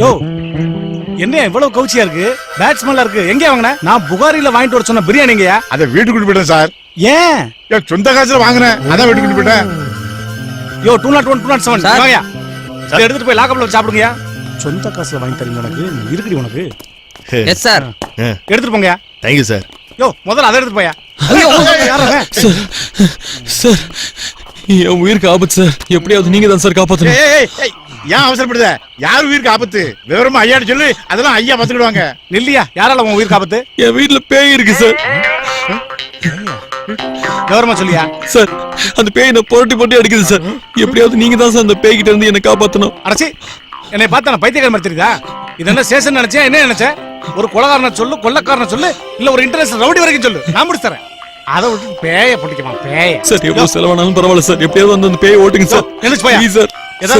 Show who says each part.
Speaker 1: யோ என்ன இவ்வளவு கவுச்சியா இருக்கு? பேட்ஸ்மேன்ல இருக்கு. எங்க வாங்கின? நான் புகாரில வாங்கிட்டு வர சொன்ன பிரியாணிங்கயா
Speaker 2: அதை வீட்டுக்கு கொண்டு போயிட்டேன் சார்.
Speaker 1: ஏன்?
Speaker 2: ஏன் சொந்த காசுல வாங்கினேன். அதான் வீட்டுக்கு கொண்டு போயிட்டேன்.
Speaker 1: யோ two nought one two nought seven
Speaker 3: sir.
Speaker 1: வாங்கயா இதை எடுத்துட்டு போய் லாக்கப்ல சாப்பிடுங்கயா. சொந்த காசுல வாங்கி தரீங்க உனக்கு இருக்குடி உனக்கு?
Speaker 3: எஸ் சார்
Speaker 1: எடுத்துட்டு போங்கயா.
Speaker 4: தேங்க்யூ சார்
Speaker 1: யோ முதல்ல அதை எடுத்து போயா. யார் அவன்?
Speaker 5: சார். என் உயிருக்கு ஆபத்து சார். எப்படியாவது நீங்க தான் சார் காப்பாத்தணும்.
Speaker 2: ஏன் அவசரப்படுத? யார் உயிருக்கு ஆபத்து? விவரமா ஐயான்னு சொல்லு. அதெல்லாம் ஐயா பாத்துக்கிடுவாங்க
Speaker 1: நில்லியா? யாரால உன் உயிர் காப்பத்து
Speaker 5: என் வீட்ல பேய் இருக்கு சார்.
Speaker 1: கவர்மா சொல்லியா?
Speaker 5: சார் அந்த பேய் என்ன புரட்டி புரட்டி அடிக்குது சார். எப்படியாவது நீங்க தான் சார் அந்த பேய் கிட்ட இருந்து என்ன காப்பாத்தணும்.
Speaker 1: அடச்சி என்னை பார்த்தா நான் பைத்தியக்கார மாதிரி தெரியுதா இது என்ன சேஷன் நினைச்சேன் என்ன நினைச்சேன் ஒரு கொலகாரனை சொல்லு கொள்ளக்காரனை சொல்லு இல்ல ஒரு இன்டர்நேஷனல் ரவுடி வரைக்கும் சொல்லு. நான் முடிச்சு தரேன். அதை விட்டு பேய பிடிக்குமா? பேய.
Speaker 5: சார் எவ்வளவு செலவானாலும் பரவாயில்ல சார். எப்படியாவது வந்து அந்த பேய் ஓட்டுங்க சார்.
Speaker 1: நினைச்சு போயா?
Speaker 5: சார்.
Speaker 1: ஏதாவது